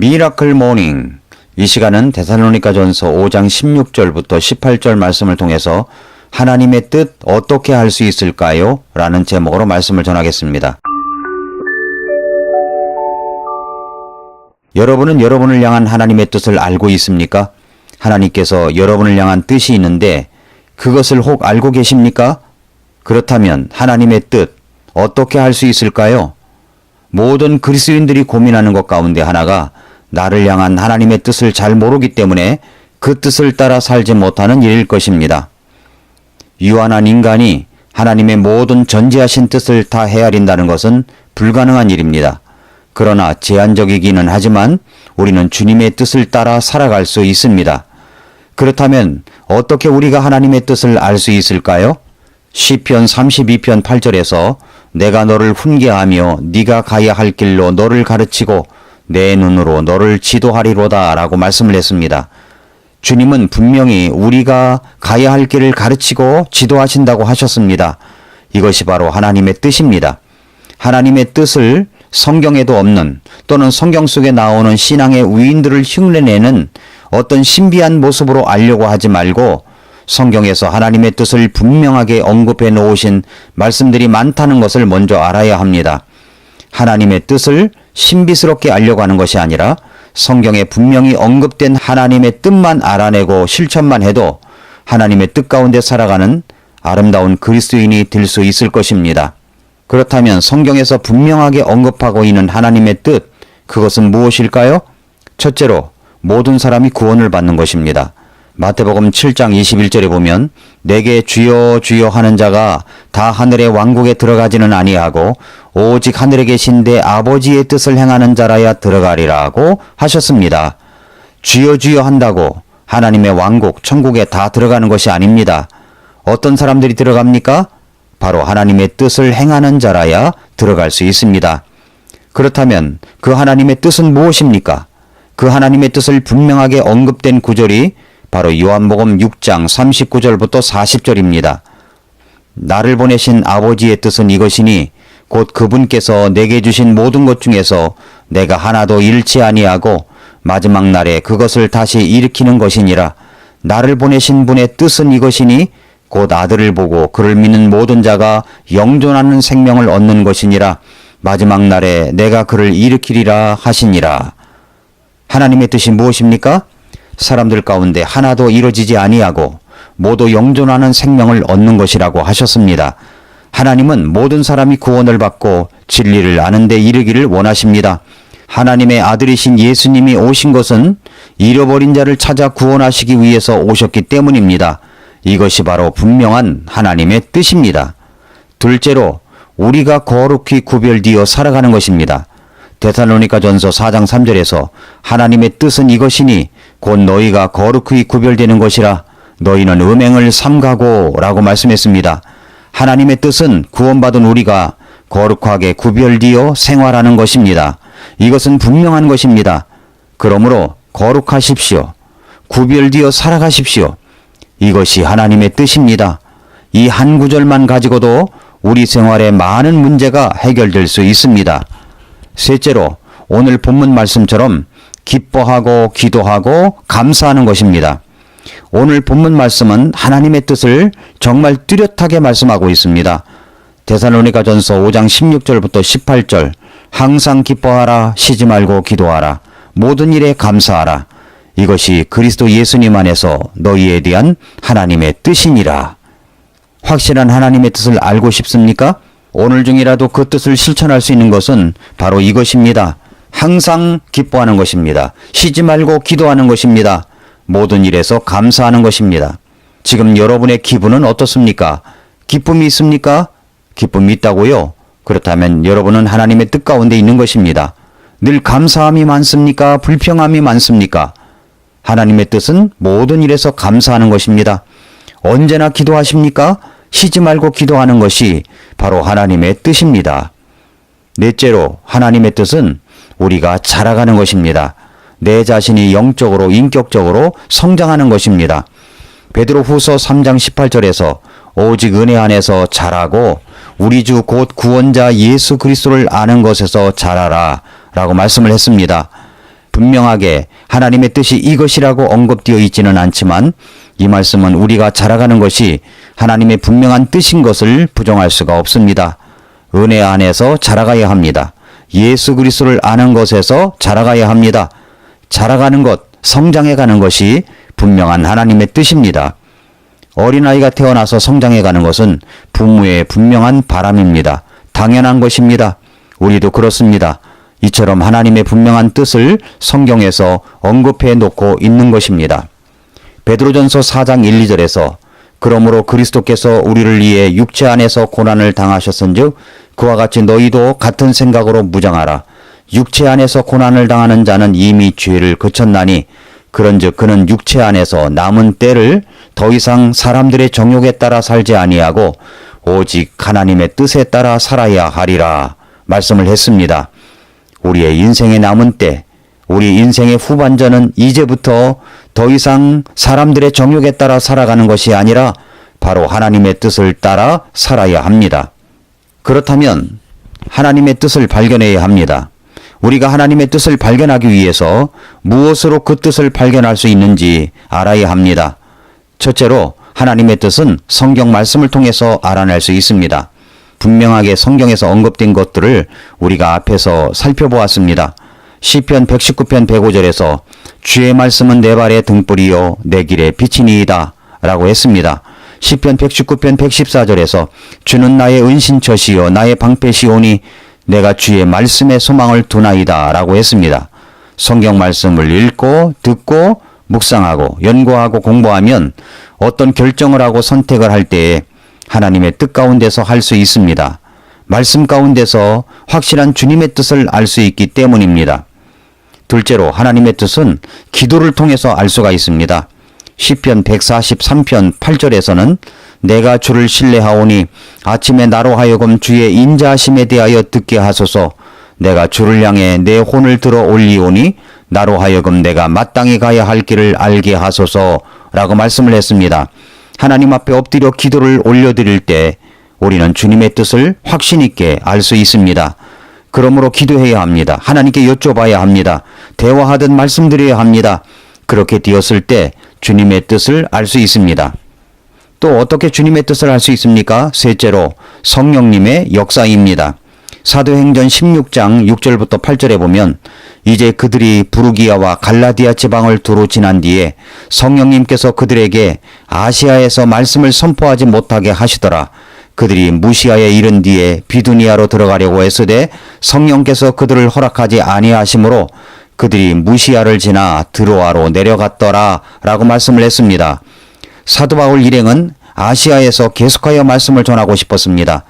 미라클 모닝. 이 시간은 데살로니가 전서 5장 16절부터 18절 말씀을 통해서 하나님의 뜻 어떻게 할 수 있을까요? 라는 제목으로 말씀을 전하겠습니다. 여러분은 여러분을 향한 하나님의 뜻을 알고 있습니까? 하나님께서 여러분을 향한 뜻이 있는데 그것을 혹 알고 계십니까? 그렇다면 하나님의 뜻 어떻게 할 수 있을까요? 모든 그리스도인들이 고민하는 것 가운데 하나가 나를 향한 하나님의 뜻을 잘 모르기 때문에 그 뜻을 따라 살지 못하는 일일 것입니다. 유한한 인간이 하나님의 모든 전지하신 뜻을 다 헤아린다는 것은 불가능한 일입니다. 그러나 제한적이기는 하지만 우리는 주님의 뜻을 따라 살아갈 수 있습니다. 그렇다면 어떻게 우리가 하나님의 뜻을 알 수 있을까요? 시편 32편 8절에서 내가 너를 훈계하며 네가 가야 할 길로 너를 가르치고 내 눈으로 너를 지도하리로다 라고 말씀을 했습니다. 주님은 분명히 우리가 가야 할 길을 가르치고 지도하신다고 하셨습니다. 이것이 바로 하나님의 뜻입니다. 하나님의 뜻을 성경에도 없는 또는 성경 속에 나오는 신앙의 위인들을 흉내내는 어떤 신비한 모습으로 알려고 하지 말고 성경에서 하나님의 뜻을 분명하게 언급해 놓으신 말씀들이 많다는 것을 먼저 알아야 합니다. 하나님의 뜻을 신비스럽게 알려고 하는 것이 아니라 성경에 분명히 언급된 하나님의 뜻만 알아내고 실천만 해도 하나님의 뜻 가운데 살아가는 아름다운 그리스도인이 될 수 있을 것입니다. 그렇다면 성경에서 분명하게 언급하고 있는 하나님의 뜻, 그것은 무엇일까요? 첫째로 모든 사람이 구원을 받는 것입니다. 마태복음 7장 21절에 보면 내게 주여 주여 하는 자가 다 하늘의 왕국에 들어가지는 아니하고 오직 하늘에 계신 내 아버지의 뜻을 행하는 자라야 들어가리라고 하셨습니다. 주여 주여 한다고 하나님의 왕국 천국에 다 들어가는 것이 아닙니다. 어떤 사람들이 들어갑니까? 바로 하나님의 뜻을 행하는 자라야 들어갈 수 있습니다. 그렇다면 그 하나님의 뜻은 무엇입니까? 그 하나님의 뜻을 분명하게 언급된 구절이 바로 요한복음 6장 39절부터 40절입니다. 나를 보내신 아버지의 뜻은 이것이니 곧 그분께서 내게 주신 모든 것 중에서 내가 하나도 잃지 아니하고 마지막 날에 그것을 다시 일으키는 것이니라. 나를 보내신 분의 뜻은 이것이니 곧 아들을 보고 그를 믿는 모든 자가 영존하는 생명을 얻는 것이니라. 마지막 날에 내가 그를 일으키리라 하시니라. 하나님의 뜻이 무엇입니까? 사람들 가운데 하나도 이루어지지 아니하고 모두 영존하는 생명을 얻는 것이라고 하셨습니다. 하나님은 모든 사람이 구원을 받고 진리를 아는 데 이르기를 원하십니다. 하나님의 아들이신 예수님이 오신 것은 잃어버린 자를 찾아 구원하시기 위해서 오셨기 때문입니다. 이것이 바로 분명한 하나님의 뜻입니다. 둘째로 우리가 거룩히 구별되어 살아가는 것입니다. 데살로니가 전서 4장 3절에서 하나님의 뜻은 이것이니 곧 너희가 거룩히 구별되는 것이라 너희는 음행을 삼가고 라고 말씀했습니다. 하나님의 뜻은 구원받은 우리가 거룩하게 구별되어 생활하는 것입니다. 이것은 분명한 것입니다. 그러므로 거룩하십시오. 구별되어 살아가십시오. 이것이 하나님의 뜻입니다. 이 한 구절만 가지고도 우리 생활의 많은 문제가 해결될 수 있습니다. 셋째로 오늘 본문 말씀처럼 기뻐하고 기도하고 감사하는 것입니다. 오늘 본문 말씀은 하나님의 뜻을 정말 뚜렷하게 말씀하고 있습니다. 데살로니가 전서 5장 16절부터 18절 항상 기뻐하라 쉬지 말고 기도하라 모든 일에 감사하라 이것이 그리스도 예수님 안에서 너희에 대한 하나님의 뜻이니라. 확실한 하나님의 뜻을 알고 싶습니까? 오늘 중이라도 그 뜻을 실천할 수 있는 것은 바로 이것입니다. 항상 기뻐하는 것입니다. 쉬지 말고 기도하는 것입니다. 모든 일에서 감사하는 것입니다. 지금 여러분의 기분은 어떻습니까? 기쁨이 있습니까? 기쁨이 있다고요? 그렇다면 여러분은 하나님의 뜻 가운데 있는 것입니다. 늘 감사함이 많습니까? 불평함이 많습니까? 하나님의 뜻은 모든 일에서 감사하는 것입니다. 언제나 기도하십니까? 쉬지 말고 기도하는 것이 바로 하나님의 뜻입니다. 넷째로 하나님의 뜻은 우리가 자라가는 것입니다. 내 자신이 영적으로 인격적으로 성장하는 것입니다. 베드로 후서 3장 18절에서 오직 은혜 안에서 자라고 우리 주 곧 구원자 예수 그리스도를 아는 것에서 자라라 라고 말씀을 했습니다. 분명하게 하나님의 뜻이 이것이라고 언급되어 있지는 않지만 이 말씀은 우리가 자라가는 것이 하나님의 분명한 뜻인 것을 부정할 수가 없습니다. 은혜 안에서 자라가야 합니다. 예수 그리스도를 아는 것에서 자라가야 합니다. 자라가는 것, 성장해가는 것이 분명한 하나님의 뜻입니다. 어린아이가 태어나서 성장해가는 것은 부모의 분명한 바람입니다. 당연한 것입니다. 우리도 그렇습니다. 이처럼 하나님의 분명한 뜻을 성경에서 언급해 놓고 있는 것입니다. 베드로전서 4장 1, 2절에서 그러므로 그리스도께서 우리를 위해 육체 안에서 고난을 당하셨은즉 그와 같이 너희도 같은 생각으로 무장하라. 육체 안에서 고난을 당하는 자는 이미 죄를 그쳤나니 그런즉 그는 육체 안에서 남은 때를 더 이상 사람들의 정욕에 따라 살지 아니하고 오직 하나님의 뜻에 따라 살아야 하리라 말씀을 했습니다. 우리의 인생의 남은 때, 우리 인생의 후반전은 이제부터 더 이상 사람들의 정욕에 따라 살아가는 것이 아니라 바로 하나님의 뜻을 따라 살아야 합니다. 그렇다면 하나님의 뜻을 발견해야 합니다. 우리가 하나님의 뜻을 발견하기 위해서 무엇으로 그 뜻을 발견할 수 있는지 알아야 합니다. 첫째로 하나님의 뜻은 성경 말씀을 통해서 알아낼 수 있습니다. 분명하게 성경에서 언급된 것들을 우리가 앞에서 살펴보았습니다. 시편 119편 105절에서 주의 말씀은 내 발의 등불이요 내 길의 빛이니이다 라고 했습니다. 시편 119편 114절에서 주는 나의 은신처시요 나의 방패시오니 내가 주의 말씀에 소망을 두나이다 라고 했습니다. 성경 말씀을 읽고 듣고 묵상하고 연구하고 공부하면 어떤 결정을 하고 선택을 할 때에 하나님의 뜻 가운데서 할 수 있습니다. 말씀 가운데서 확실한 주님의 뜻을 알 수 있기 때문입니다. 둘째로 하나님의 뜻은 기도를 통해서 알 수가 있습니다. 시편 143편 8절에서는 내가 주를 신뢰하오니 아침에 나로 하여금 주의 인자하심에 대하여 듣게 하소서 내가 주를 향해 내 혼을 들어 올리오니 나로 하여금 내가 마땅히 가야 할 길을 알게 하소서 라고 말씀을 했습니다. 하나님 앞에 엎드려 기도를 올려드릴 때 우리는 주님의 뜻을 확신 있게 알 수 있습니다. 그러므로 기도해야 합니다. 하나님께 여쭤봐야 합니다. 대화하듯 말씀드려야 합니다. 그렇게 되었을 때 주님의 뜻을 알 수 있습니다. 또 어떻게 주님의 뜻을 알 수 있습니까? 셋째로 성령님의 역사입니다. 사도행전 16장 6절부터 8절에 보면 이제 그들이 부르기아와 갈라디아 지방을 두루 지난 뒤에 성령님께서 그들에게 아시아에서 말씀을 선포하지 못하게 하시더라. 그들이 무시아에 이른 뒤에 비두니아로 들어가려고 했으되 성령께서 그들을 허락하지 아니하심으로 그들이 무시아를 지나 드로아로 내려갔더라 라고 말씀을 했습니다. 사도 바울 일행은 아시아에서 계속하여 말씀을 전하고 싶었습니다.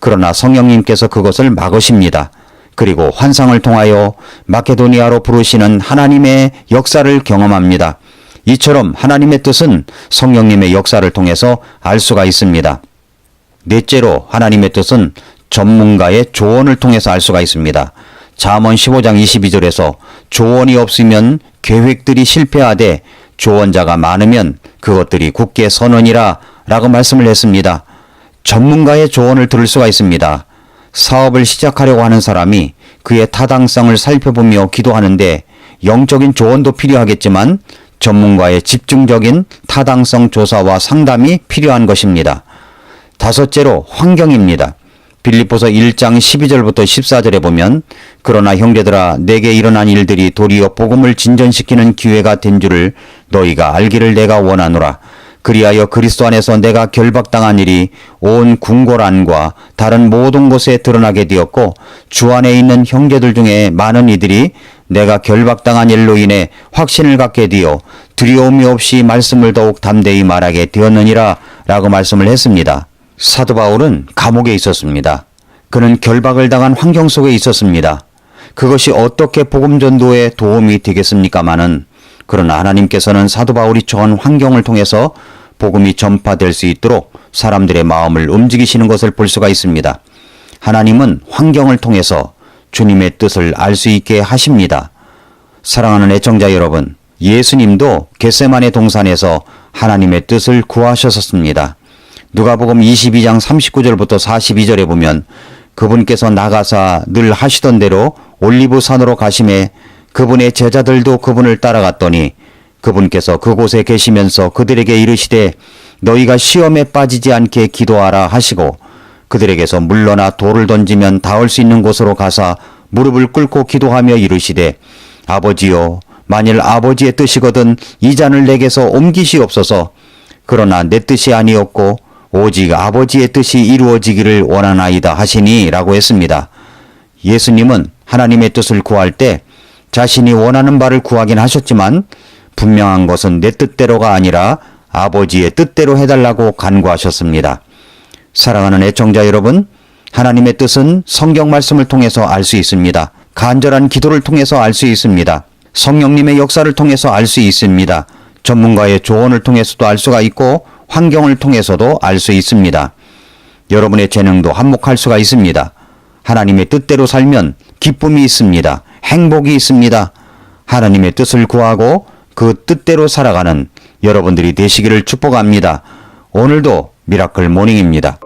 그러나 성령님께서 그것을 막으십니다. 그리고 환상을 통하여 마케도니아로 부르시는 하나님의 역사를 경험합니다. 이처럼 하나님의 뜻은 성령님의 역사를 통해서 알 수가 있습니다. 넷째로 하나님의 뜻은 전문가의 조언을 통해서 알 수가 있습니다. 잠언 15장 22절에서 조언이 없으면 계획들이 실패하되 조언자가 많으면 그것들이 굳게 선언이라 라고 말씀을 했습니다. 전문가의 조언을 들을 수가 있습니다. 사업을 시작하려고 하는 사람이 그의 타당성을 살펴보며 기도하는데 영적인 조언도 필요하겠지만 전문가의 집중적인 타당성 조사와 상담이 필요한 것입니다. 다섯째로 환경입니다. 빌립보서 1장 12절부터 14절에 보면 그러나 형제들아 내게 일어난 일들이 도리어 복음을 진전시키는 기회가 된 줄을 너희가 알기를 내가 원하노라. 그리하여 그리스도 안에서 내가 결박당한 일이 온 궁궐안과 다른 모든 곳에 드러나게 되었고 주 안에 있는 형제들 중에 많은 이들이 내가 결박당한 일로 인해 확신을 갖게 되어 두려움이 없이 말씀을 더욱 담대히 말하게 되었느니라 라고 말씀을 했습니다. 사도 바울은 감옥에 있었습니다. 그는 결박을 당한 환경 속에 있었습니다. 그것이 어떻게 복음 전도에 도움이 되겠습니까마는 그러나 하나님께서는 사도 바울이 처한 환경을 통해서 복음이 전파될 수 있도록 사람들의 마음을 움직이시는 것을 볼 수가 있습니다. 하나님은 환경을 통해서 주님의 뜻을 알 수 있게 하십니다. 사랑하는 애청자 여러분, 예수님도 겟세만의 동산에서 하나님의 뜻을 구하셨었습니다. 누가복음 22장 39절부터 42절에 보면 그분께서 나가사 늘 하시던 대로 올리브 산으로 가심에 그분의 제자들도 그분을 따라갔더니 그분께서 그곳에 계시면서 그들에게 이르시되 너희가 시험에 빠지지 않게 기도하라 하시고 그들에게서 물러나 돌을 던지면 닿을 수 있는 곳으로 가사 무릎을 꿇고 기도하며 이르시되 아버지여 만일 아버지의 뜻이거든 이 잔을 내게서 옮기시옵소서. 그러나 내 뜻이 아니었고 오직 아버지의 뜻이 이루어지기를 원하나이다 하시니 라고 했습니다. 예수님은 하나님의 뜻을 구할 때 자신이 원하는 바를 구하긴 하셨지만 분명한 것은 내 뜻대로가 아니라 아버지의 뜻대로 해달라고 간구하셨습니다. 사랑하는 애청자 여러분, 하나님의 뜻은 성경 말씀을 통해서 알 수 있습니다. 간절한 기도를 통해서 알 수 있습니다. 성령님의 역사를 통해서 알 수 있습니다. 전문가의 조언을 통해서도 알 수가 있고 환경을 통해서도 알 수 있습니다. 여러분의 재능도 한몫할 수가 있습니다. 하나님의 뜻대로 살면 기쁨이 있습니다. 행복이 있습니다. 하나님의 뜻을 구하고 그 뜻대로 살아가는 여러분들이 되시기를 축복합니다. 오늘도 미라클 모닝입니다.